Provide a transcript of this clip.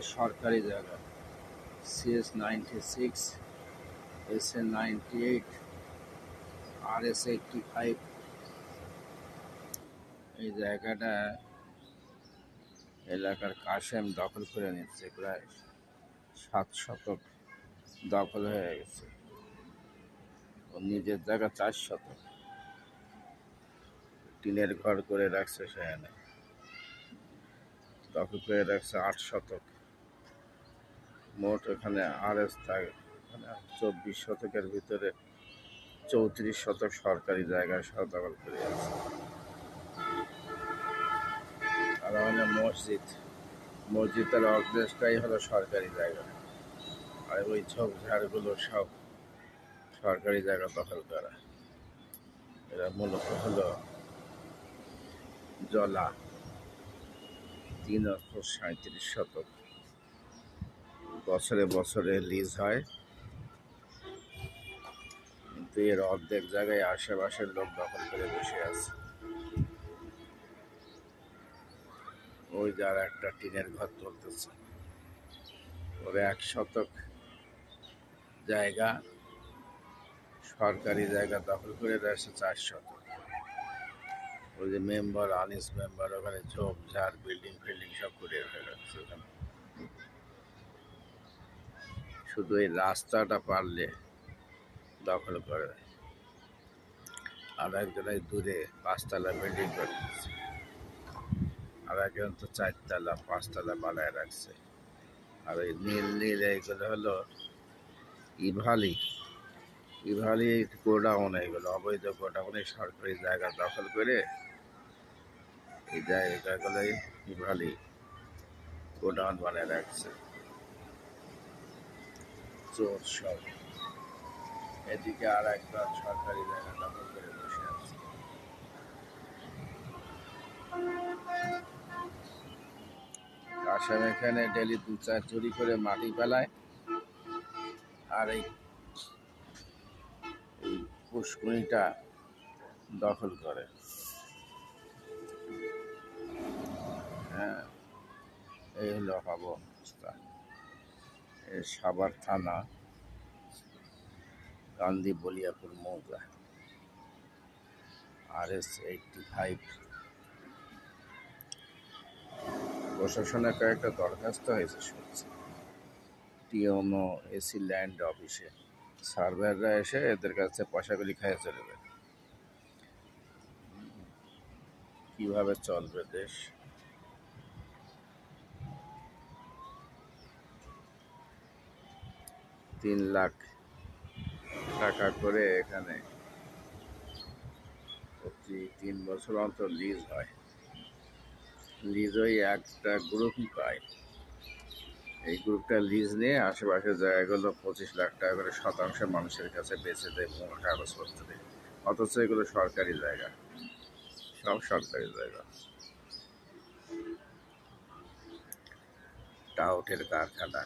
এটা সরকারি জায়গা। CS ninety six S A ninety eight R S eighty five এই জায়গাটা এলাকার কাশেম দখল করে নিচ্ছে, প্রায় সাত শতক দখল হয়ে গেছে। ও নিজের জায়গা চার শতক। টিনের ঘর করে রাখছে সেখানে। দখল করে রাখছে আট শতক। মোট এখানে আর এস থাকে মানে চব্বিশ শতকের ভিতরে চৌত্রিশ শতক সরকারি জায়গায় দখল করে আছে আর মানে মসজিদ, মসজিদের অর্ধেকটাই হলো সরকারি জায়গা। আর ওই ঝোপঝাড়গুলো সব সরকারি জায়গা দখল করা। এরা মূলত হলো জলা, তিন অর্থ সাঁত্রিশ শতক বছরে বছরে লিজ হয়। কিন্তু এর অর্ধেক জায়গায় আশেপাশের লোক দখল করে বসে আছে। ওই যার একটা টিনের ঘর তুলতেছে। ওর এক শতক জায়গা, সরকারি জায়গা দখল করে রয়েছে চার শতক। ওই যে মেম্বার আনিস মেম্বার ওখানে ঝোপ ঝাড় বিল্ডিং ফিল্ডিং সব করে ফেলেছে ওখানে শুধু এই রাস্তাটা পারলে দখল করে। আর একজনের দূরে পাঁচতলা বিল্ডিং করতেছে। আর একজন তো চারতলা, পাঁচতলা বানায় রাখছে। আর ওই নীল নীল এইগুলো হলো ইভালি। ইভালি গোডাউন এগুলো অবৈধ গোডাউনে সরকারি জায়গা দখল করে এই জায়গাগুলোই ইভালি গোডাউন বানায় রাখছে। চোর সব। এদিকে আর একবার সরকারি জায়গা দখল করে বসে আছে। আসাম এখানে ডেলি দু চার চুরি করে মাটি ফেলায়। আর এই পুষ্কুনিটা দখল করে। হ্যাঁ এই হলো অবস্থা। সাভার থানা, গান্ধী বলিয়াপুর মৌজা, আর এস এইটটি ফাইভ। প্রশাসনের কয়েকটা দরখাস্ত হয়েছে শুনছি। টিএমও, এসি ল্যান্ড অফিসে। সার্ভেয়াররা এসে এদের কাছে পয়সাগুলি খাইয়ে চলবে কীভাবে চলবে দেশ? তিন লাখ টাকা করে এখানে প্রতি তিন বছর অন্তর লিজ হয়। লিজ ওই একটা গ্রুপই পায়। এই গ্রুপটা লিজ নিয়ে আশেপাশের জায়গাগুলো পঁচিশ লাখ টাকা করে শতাংশ মানুষের কাছে বেঁচে দেয় কাগজপত্র দেয়। অথচ এগুলো সরকারি জায়গা। সব সরকারি জায়গা। টাউটের কারখানা।